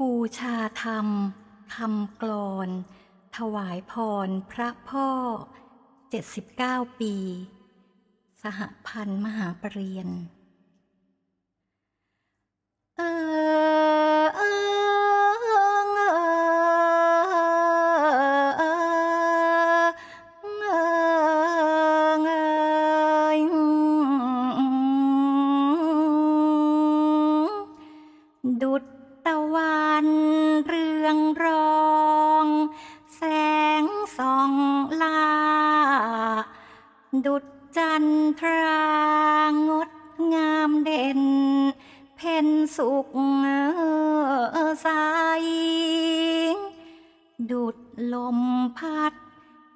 บูชาธรรมคำกลอน ถวายพรพระพ่อ 79 ปี สหพันธ์มหาปรริญญาเออเออเออเออเออดุ ดุจจันทรางดงามเด่น เพ่นสุขใสดุดลมพัด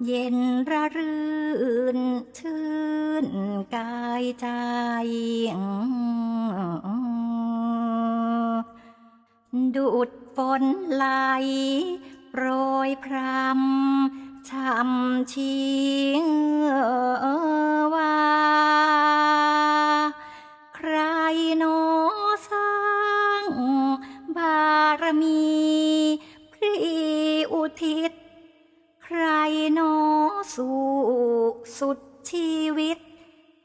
เย็นระรื่น ชื่นกายใจดูดฝนไหลโปรยพรำช่ำชี สุดชีวิต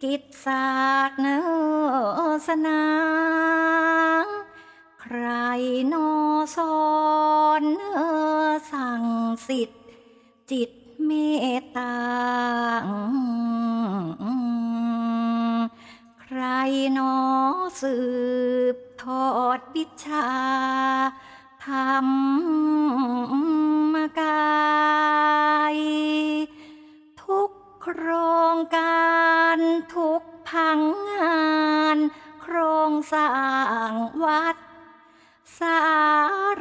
กิจศาสเนสนา ใครโนสอนสั่งสิทธิ์จิตเมตตา ใครนอสืบทอดวิชาธร รงการทุกพังงาน โครงสร้างวัด สา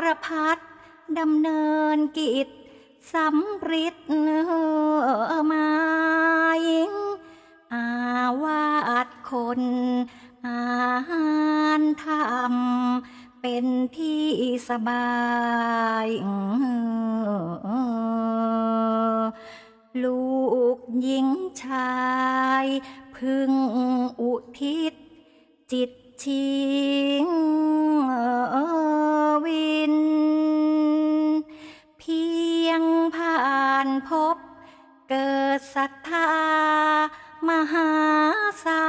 รพัดดำเนินกิจสำริดหมายอาวาดคนอาหารทำเป็นที่สบายลู หญิงชาย พึงอุทิศ จิตชิงวิน เพียงผ่านพบ เกิดศรัทธามหาศา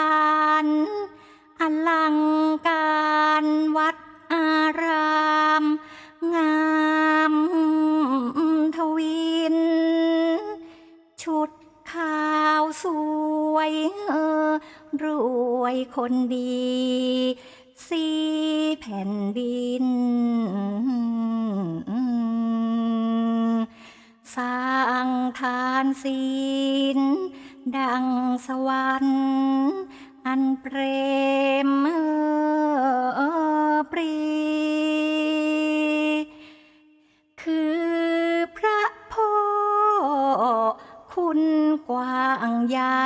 ล วยเออรวยคนดีสีแผ่นดิน สร้างทานศีลดังสวรรค์อันเปรมเออปรี กว้างใหญ่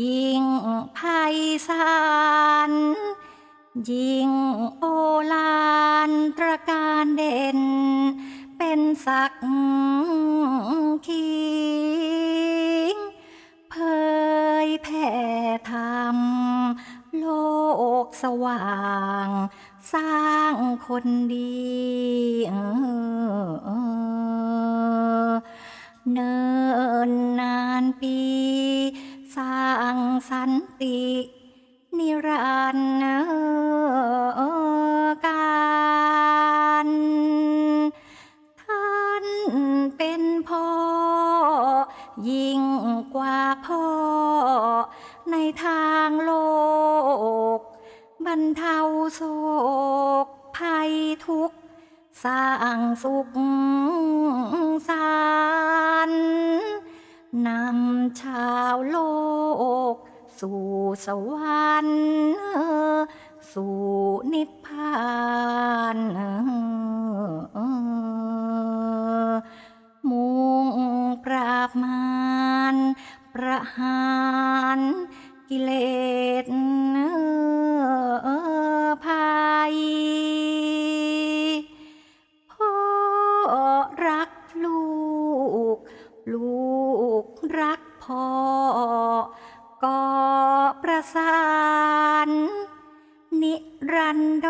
ยิ่งไพศาลยิ่งโอฬารตระการเด่น เป็นศักดิ์ขีเผยแผ่ธรรม โลกสว่าง สร้างคนดี รันการท่านเป็นพ่อ ยิ่งกว่าพ่อ ในทางโลก บรรเทาโศกภัยทุกข์สร้างสุขสารนำชาวโลก สู่สวรรค์สู่นิพพานมุ่งปราบมารประหา anh